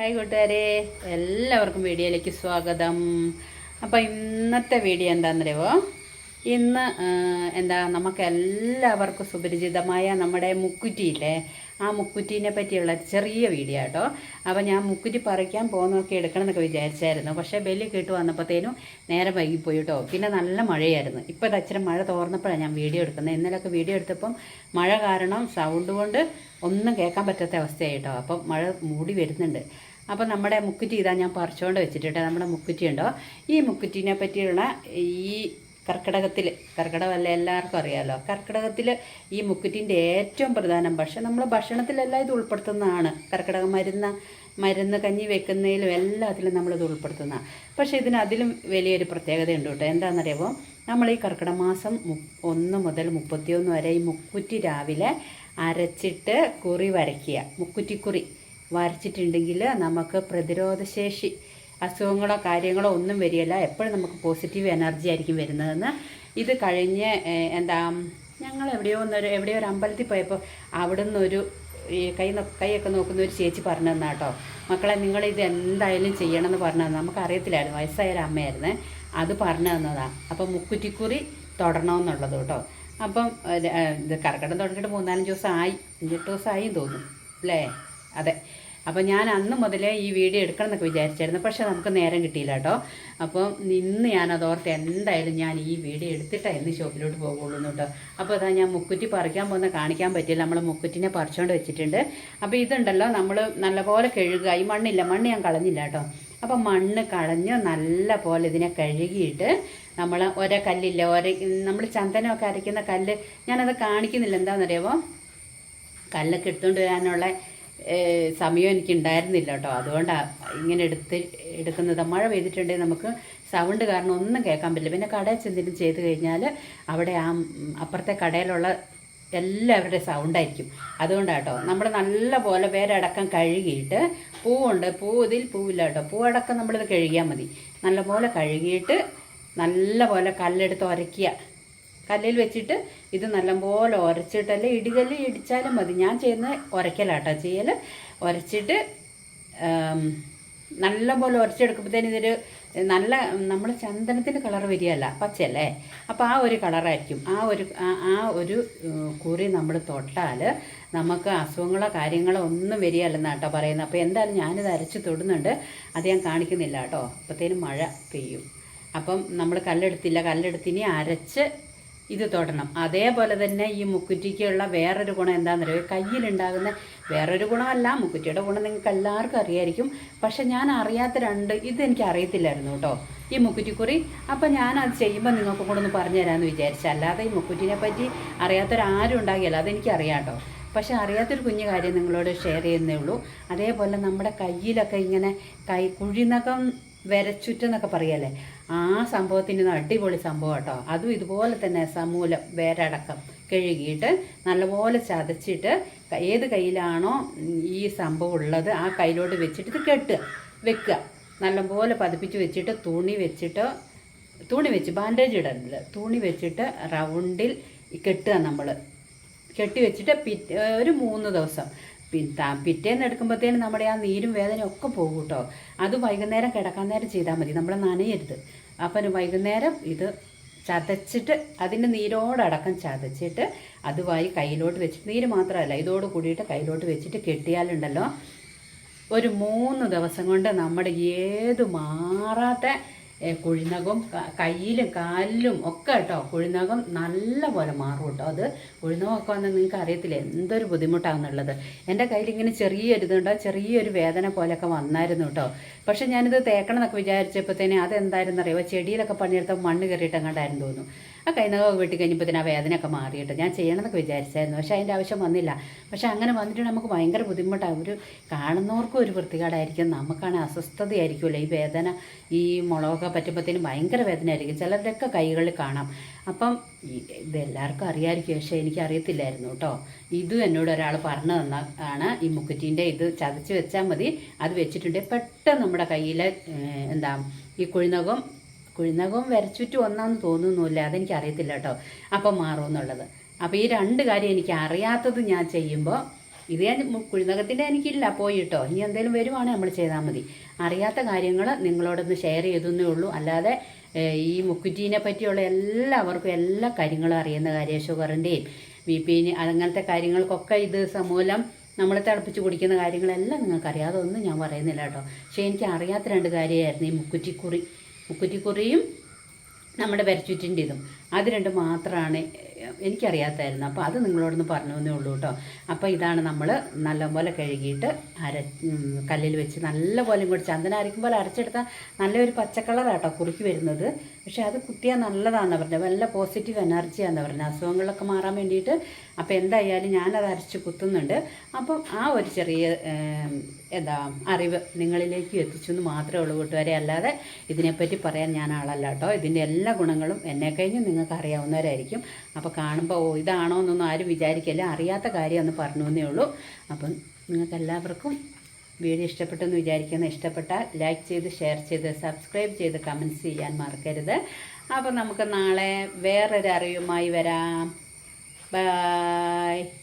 Hi കൂട്ടുകാരെ എല്ലാവർക്കും വീഡിയോയിലേക്ക് സ്വാഗതം. അപ്പോൾ ഇന്നത്തെ വീഡിയോ എന്താണെന്നറിയോ ഇന്ന് എന്താ നമുക്ക് എല്ലാവർക്കും സുപരിചിതമായ നമ്മുടെ മുക്കുറ്റിയില്ലേ? ആ മുക്കുറ്റീനെ പറ്റിയുള്ള ചെറിയ വീഡിയോ കേട്ടോ അപ്പോൾ ഞാൻ മുക്കുറ്റി പറിക്കാൻ പോകുന്നതൊക്കെ എടുക്കണം എന്നൊക്കെ വിചാരിച്ചായിരുന്നു. പക്ഷേ ബെല്ലി കേട്ട് വന്നപ്പോഴത്തേനും നേരെ വൈകിപ്പോയി കേട്ടോ പിന്നെ നല്ല മഴയായിരുന്നു. ഇപ്പോൾ ഇത് അച്ഛനും മഴ തോർന്നപ്പോഴാണ് ഞാൻ വീഡിയോ എടുക്കുന്നത്. ഇന്നലെയൊക്കെ വീഡിയോ എടുത്തപ്പം മഴ കാരണം സൗണ്ട് കൊണ്ട് ഒന്നും കേൾക്കാൻ പറ്റാത്ത അവസ്ഥയായി കേട്ടോ അപ്പം മഴ മൂടി വരുന്നുണ്ട്. അപ്പം നമ്മുടെ മുക്കുറ്റി ഇതാ ഞാൻ പറിച്ചുകൊണ്ട് വെച്ചിട്ടുണ്ട്. നമ്മുടെ മുക്കുറ്റി ഉണ്ടോ? ഈ മുക്കുറ്റിനെ പറ്റിയുള്ള ഈ കർക്കിടകത്തിൽ കർക്കിടകമല്ല എല്ലാവർക്കും അറിയാമല്ലോ കർക്കിടകത്തിൽ ഈ മുക്കുറ്റിന്റെ ഏറ്റവും പ്രധാനം ഭക്ഷണം. നമ്മൾ ഭക്ഷണത്തിലെല്ലാം ഇത് ഉൾപ്പെടുത്തുന്നതാണ്. കർക്കിടക മരുന്ന് മരുന്ന് കഞ്ഞി വെക്കുന്നതിലും എല്ലാത്തിലും നമ്മളിത് ഉൾപ്പെടുത്തുന്നതാണ്. പക്ഷേ ഇതിന് അതിലും വലിയൊരു പ്രത്യേകതയുണ്ട് കേട്ടോ. എന്താണെന്നറിയാമോ നമ്മൾ ഈ കർക്കിടക മാസം ഒന്ന് മുതൽ മുപ്പത്തിയൊന്ന് വരെ ഈ മുക്കുറ്റി രാവിലെ അരച്ചിട്ട് കുറി വരയ്ക്കുക. മുക്കുറ്റിക്കുറി. വരച്ചിട്ടുണ്ടെങ്കിൽ നമുക്ക് പ്രതിരോധശേഷി അസുഖങ്ങളോ കാര്യങ്ങളോ ഒന്നും വരികയില്ല. എപ്പോഴും നമുക്ക് പോസിറ്റീവ് എനർജി ആയിരിക്കും വരുന്നതെന്ന്. ഇത് കഴിഞ്ഞ് എന്താ ഞങ്ങൾ എവിടെയോ ഒന്നൊരു എവിടെയോ ഒരു അമ്പലത്തിൽ പോയപ്പോൾ അവിടെ നിന്നൊരു ഈ കൈ കൈയൊക്കെ നോക്കുന്ന ഒരു ചേച്ചി പറഞ്ഞു തന്നാ കേട്ടോ മക്കളെ നിങ്ങൾ ഇത് എന്തായാലും ചെയ്യണമെന്ന് പറഞ്ഞു തന്നെ നമുക്ക് അറിയത്തില്ലായിരുന്നു വയസ്സായ ഒരു അമ്മയായിരുന്നേ. അത് പറഞ്ഞു തന്നതാണ് അപ്പം മുക്കുറ്റിക്കുറി തുടരണമെന്നുള്ളത് കേട്ടോ. അപ്പം ഇത് കർക്കിടം തുടങ്ങിയിട്ട് മൂന്നാലഞ്ച് ദിവസം ആയി അഞ്ചെട്ട് ദിവസം ആയി തോന്നുന്നു. അല്ലേ? അതെ. അപ്പോൾ ഞാൻ അന്ന് മുതലേ ഈ വീഡിയോ എടുക്കണം എന്നൊക്കെ വിചാരിച്ചായിരുന്നു. പക്ഷേ നമുക്ക് നേരം കിട്ടിയില്ല കേട്ടോ. അപ്പോൾ ഇന്ന് ഞാനത് ഓർത്ത് എന്തായാലും ഞാൻ ഈ വീഡിയോ എടുത്തിട്ടാണ് ഇന്ന് ഷോപ്പിലോട്ട് പോകുള്ളൂ കേട്ടോ. അപ്പോൾ അതാ ഞാൻ മുക്കുറ്റി പറിക്കാൻ പോകുന്ന കാണിക്കാൻ പറ്റില്ല നമ്മൾ മുക്കുറ്റിനെ പറിച്ചുകൊണ്ട് വെച്ചിട്ടുണ്ട്. അപ്പോൾ ഇതുണ്ടല്ലോ നമ്മൾ നല്ലപോലെ കഴുകുക. ഈ മണ്ണില്ല മണ്ണ് ഞാൻ കളഞ്ഞില്ല കേട്ടോ. അപ്പോൾ മണ്ണ് കളഞ്ഞ് നല്ല പോലെ ഇതിനെ കഴുകിയിട്ട് നമ്മൾ ഒരേ കല്ലില്ല ഒരേ നമ്മൾ ചന്ദനമൊക്കെ അരയ്ക്കുന്ന കല്ല്. ഞാനത് കാണിക്കുന്നില്ല. എന്താണെന്നറിയാമോ കല്ലൊക്കെ എടുത്തുകൊണ്ട് വരാനുള്ള സമയം എനിക്ക് ഉണ്ടായിരുന്നില്ല കേട്ടോ. അതുകൊണ്ടാണ് ഇങ്ങനെ എടുത്ത് എടുക്കുന്നത്. മഴ പെയ്തിട്ടുണ്ടെങ്കിൽ നമുക്ക് സൗണ്ട് കാരണം ഒന്നും കേൾക്കാൻ പറ്റില്ല. പിന്നെ കടയിൽ ചെന്തെങ്കിലും ചെയ്ത് കഴിഞ്ഞാൽ അവിടെ ആ അപ്പുറത്തെ കടയിലുള്ള എല്ലാവരുടെ സൗണ്ടായിരിക്കും അതുകൊണ്ടാട്ടോ നമ്മൾ നല്ല പോലെ പേരടക്കം കഴുകിയിട്ട് പൂവുണ്ട്. പൂ ഇതിൽ പൂവില്ല കേട്ടോ. പൂവടക്കം നമ്മളിത് കഴുകിയാൽ മതി. നല്ലപോലെ കഴുകിയിട്ട് നല്ല പോലെ കല്ലെടുത്ത് ഉരയ്ക്കുക കല്ലിൽ വെച്ചിട്ട് ഇത് നല്ലപോലെ ഉരച്ചിട്ട് അല്ലെ ഇടികല്ല് ഇടിച്ചാലും മതി. ഞാൻ ചെയ്യുന്ന ഉരയ്ക്കലാട്ടോ ചെയ്യൽ ഉരച്ചിട്ട് നല്ലപോലെ ഉരച്ചെടുക്കുമ്പോഴത്തേന് ഇതൊരു നല്ല നമ്മൾ ചന്ദനത്തിന്റെ കളർ വരികയല്ല പച്ചയല്ലേ? അപ്പോൾ ആ ഒരു കളറായിരിക്കും. ആ ഒരു ആ- ഒരു കുറി നമ്മൾ തൊട്ടാൽ നമുക്ക് അസുഖങ്ങളോ കാര്യങ്ങളോ ഒന്നും വരികയല്ലെന്നാണ് കേട്ടോ പറയുന്നത്. അപ്പോൾ എന്തായാലും ഞാനിത് അരച്ച് തൊടുന്നുണ്ട്. അത് ഞാൻ കാണിക്കുന്നില്ല കേട്ടോ അപ്പോഴത്തേനും മഴ പെയ്യും. അപ്പം നമ്മൾ കല്ലെടുത്തില്ല. കല്ലെടുത്തിനി അരച്ച് ഇത് തൊടണം. അതേപോലെ തന്നെ ഈ മുക്കുറ്റിക്കുള്ള വേറൊരു ഗുണം എന്താണെന്ന് എന്താണെന്നറിയോ കയ്യിലുണ്ടാകുന്ന വേറൊരു ഗുണമല്ല മുക്കുറ്റിയുടെ ഗുണം നിങ്ങൾക്ക് എല്ലാവർക്കും അറിയായിരിക്കും. പക്ഷെ ഞാൻ അറിയാത്ത രണ്ട് ഇതെനിക്ക് അറിയത്തില്ലായിരുന്നു കേട്ടോ. ഈ മുക്കുറ്റിക്കുറി അപ്പം ഞാൻ അത് ചെയ്യുമ്പോൾ നിങ്ങൾക്ക് കൂടെ ഒന്ന് പറഞ്ഞു തരാമെന്ന് വിചാരിച്ചു. അല്ലാതെ ഈ മുക്കുറ്റിനെ പറ്റി അറിയാത്തൊരാരും ഉണ്ടാകില്ല. അതെനിക്ക് അറിയാം കേട്ടോ. പക്ഷെ അറിയാത്തൊരു കുഞ്ഞു കാര്യം നിങ്ങളോട് ഷെയർ ചെയ്യുന്നേ ഉള്ളൂ. അതേപോലെ നമ്മുടെ കയ്യിലൊക്കെ ഇങ്ങനെ കൈ കുഴിനകം വരച്ചുറ്റെന്നൊക്കെ പറയല്ലേ? ആ സംഭവത്തിന് അടിപൊളി സംഭവം കേട്ടോ. അതും ഇതുപോലെ തന്നെ സമൂലം വേരടക്കം കഴുകിയിട്ട് നല്ലപോലെ ചതച്ചിട്ട് ഏത് കയ്യിലാണോ ഈ സംഭവം ഉള്ളത് ആ കയ്യിലോട്ട് വെച്ചിട്ട് ഇത് കെട്ടുക വെക്കുക. നല്ലപോലെ പതിപ്പിച്ച് വെച്ചിട്ട് തുണി വെച്ചിട്ട് തുണി വെച്ച് ബാൻഡേജ് ഇടരുത്. തുണി വെച്ചിട്ട് റൗണ്ടിൽ കെട്ടുക നമ്മൾ കെട്ടി വെച്ചിട്ട് ഒരു മൂന്ന് ദിവസം. പിറ്റേന്ന് എടുക്കുമ്പോഴത്തേനും നമ്മുടെ ആ നീരും വേദനയും ഒക്കെ പോകും കേട്ടോ. അത് വൈകുന്നേരം കിടക്കാൻ നേരം ചെയ്താൽ മതി. നമ്മൾ നനയരുത്. അപ്പം വൈകുന്നേരം ഇത് ചതച്ചിട്ട് അതിന്റെ നീരോടടക്കം ചതച്ചിട്ട് അതുമായി കയ്യിലോട്ട് വെച്ചിട്ട് നീര് മാത്രമല്ല ഇതോട് കൂടിയിട്ട് കയ്യിലോട്ട് വെച്ചിട്ട് കെട്ടിയാലുണ്ടല്ലോ. ഒരു മൂന്ന് ദിവസം കൊണ്ട് നമ്മുടെ ഏത് മാറാത്ത കുഴിനകം കയ്യിലും കാലിലും ഒക്കെ കേട്ടോ കുഴിനകം നല്ല പോലെ മാറും കേട്ടോ അത് കുഴിനകമൊക്കെ വന്നാൽ നിങ്ങൾക്ക് അറിയത്തില്ല? എന്തൊരു ബുദ്ധിമുട്ടാണെന്നുള്ളത് എന്റെ കയ്യിൽ ഇങ്ങനെ ചെറിയൊരു ഇതുണ്ടോ ചെറിയൊരു വേദന പോലെയൊക്കെ വന്നായിരുന്നു കേട്ടോ പക്ഷെ ഞാനിത് തേക്കണം എന്നൊക്കെ അതെന്തായിരുന്നു അറിയുമോ ചെടിയിലൊക്കെ പണിയെടുത്ത മണ്ണ് കയറിയിട്ട് അങ്ങോട്ടായിരുന്നു തോന്നുന്നു. ആ കൈനകം വെട്ടി കഴിഞ്ഞപ്പോൾ ആ വേദനയൊക്കെ മാറിയിട്ട് ഞാൻ ചെയ്യണമെന്നൊക്കെ വിചാരിച്ചായിരുന്നു. പക്ഷേ അതിന്റെ ആവശ്യം വന്നില്ല. പക്ഷെ അങ്ങനെ വന്നിട്ട് നമുക്ക് ഭയങ്കര ബുദ്ധിമുട്ടാണ്. ഒരു കാണുന്നവർക്കും ഒരു വൃത്തികേടായിരിക്കും. നമുക്കാണ് അസ്വസ്ഥതയായിരിക്കുമല്ലോ. ഈ വേദന ഈ മുളകൊക്കെ പറ്റുമ്പോഴത്തേനും ഭയങ്കര വേദനയായിരിക്കും. ചിലരുടെയൊക്കെ കൈകളിൽ കാണാം. അപ്പം ഇതെല്ലാവർക്കും അറിയാമായിരിക്കും പക്ഷേ എനിക്ക് അറിയത്തില്ലായിരുന്നു കേട്ടോ. ഇതും എന്നോട് ഒരാൾ പറഞ്ഞു തന്ന ആണ് ഈ മുക്കുറ്റീന്റെ ഇത് ചതച്ച് വെച്ചാൽ മതി. അത് വെച്ചിട്ടുണ്ടെങ്കിൽ പെട്ടെന്ന് നമ്മുടെ കയ്യിൽ എന്താ ഈ കുഴിനകം കുഴിനകവും വരച്ചുറ്റും ഒന്നാന്ന് തോന്നുന്നില്ല അതെനിക്ക് അറിയത്തില്ല കേട്ടോ. അപ്പം മാറും എന്നുള്ളത്. അപ്പോൾ ഈ രണ്ട് കാര്യം എനിക്ക് അറിയാത്തത് ഞാൻ ചെയ്യുമ്പോൾ ഇത് ഞാൻ കുഴിനകത്തിന്റെ എനിക്കില്ല. പോയിട്ടോ ഇനി എന്തെങ്കിലും വരുവാണെങ്കിൽ നമ്മൾ ചെയ്താൽ മതി. അറിയാത്ത കാര്യങ്ങൾ നിങ്ങളോടൊന്ന് ഷെയർ ചെയ്തെന്നേ ഉള്ളൂ. അല്ലാതെ ഈ മുക്കുറ്റീനെ പറ്റിയുള്ള എല്ലാവർക്കും എല്ലാ കാര്യങ്ങളും അറിയുന്ന കാര്യം ഷുഗറിന്റെയും ബി പിന് അങ്ങനത്തെ കാര്യങ്ങൾക്കൊക്കെ ഇത് സമൂലം നമ്മൾ തിളപ്പിച്ച് കുടിക്കുന്ന കാര്യങ്ങളെല്ലാം നിങ്ങൾക്കറിയാതെ ഒന്നും ഞാൻ പറയുന്നില്ല കേട്ടോ. പക്ഷേ എനിക്ക് അറിയാത്ത രണ്ട് കാര്യമായിരുന്നു ഈ മുക്കുറ്റിക്കുറി. മുക്കുറ്റിക്കുറിയും നമ്മുടെ വരച്ചുറ്റിന്റെ ഇതും അത് രണ്ട് മാത്രമാണ് എനിക്കറിയാത്തായിരുന്നു. അപ്പോൾ അത് നിങ്ങളോടൊന്ന് പറഞ്ഞു തന്നേ ഉള്ളൂ കേട്ടോ അപ്പോൾ ഇതാണ് നമ്മൾ നല്ലപോലെ കഴുകിയിട്ട് അര കല്ലിൽ വെച്ച് നല്ലപോലെ ഇങ്ങോട്ട് ചന്ദന പോലെ അരച്ചെടുത്താൽ നല്ലൊരു പച്ചക്കളറാട്ടോ കുറുക്കി വരുന്നത്. പക്ഷേ അത് കുത്തിയാൽ നല്ലതാണെന്ന് പറഞ്ഞത് നല്ല പോസിറ്റീവ് എനർജിയാണെന്ന് പറഞ്ഞത് അസുഖങ്ങളൊക്കെ മാറാൻ വേണ്ടിയിട്ട് അപ്പോൾ എന്തായാലും ഞാനത് അരച്ച് കുത്തുന്നുണ്ട്. അപ്പം ആ ഒരു ചെറിയ എന്താ അറിവ് നിങ്ങളിലേക്ക് എത്തിച്ചു എന്ന് മാത്രമേ ഉള്ളൂ കൂട്ടുകാരെ. അല്ലാതെ ഇതിനെപ്പറ്റി പറയാൻ ഞാൻ ആളല്ല കേട്ടോ ഇതിന്റെ എല്ലാ ഗുണങ്ങളും എന്നെ കഴിഞ്ഞും നിങ്ങൾക്ക് അറിയാവുന്നവരായിരിക്കും. അപ്പോൾ കാണുമ്പോൾ ഓ ഇതാണോ എന്നൊന്നും ആരും വിചാരിക്കില്ല. അറിയാത്ത കാര്യം ഒന്ന് പറഞ്ഞു എന്നേ ഉള്ളൂ. അപ്പം നിങ്ങൾക്ക് എല്ലാവർക്കും വീഡിയോ ഇഷ്ടപ്പെട്ടെന്ന് വിചാരിക്കുന്ന. ഇഷ്ടപ്പെട്ടാൽ ലൈക്ക് ചെയ്ത് ഷെയർ ചെയ്ത് സബ്സ്ക്രൈബ് ചെയ്ത് കമന്റ്സ് ചെയ്യാൻ മറക്കരുത്. അപ്പോൾ നമുക്ക് നാളെ വേറൊരു അറിവുമായി വരാം. ബൈ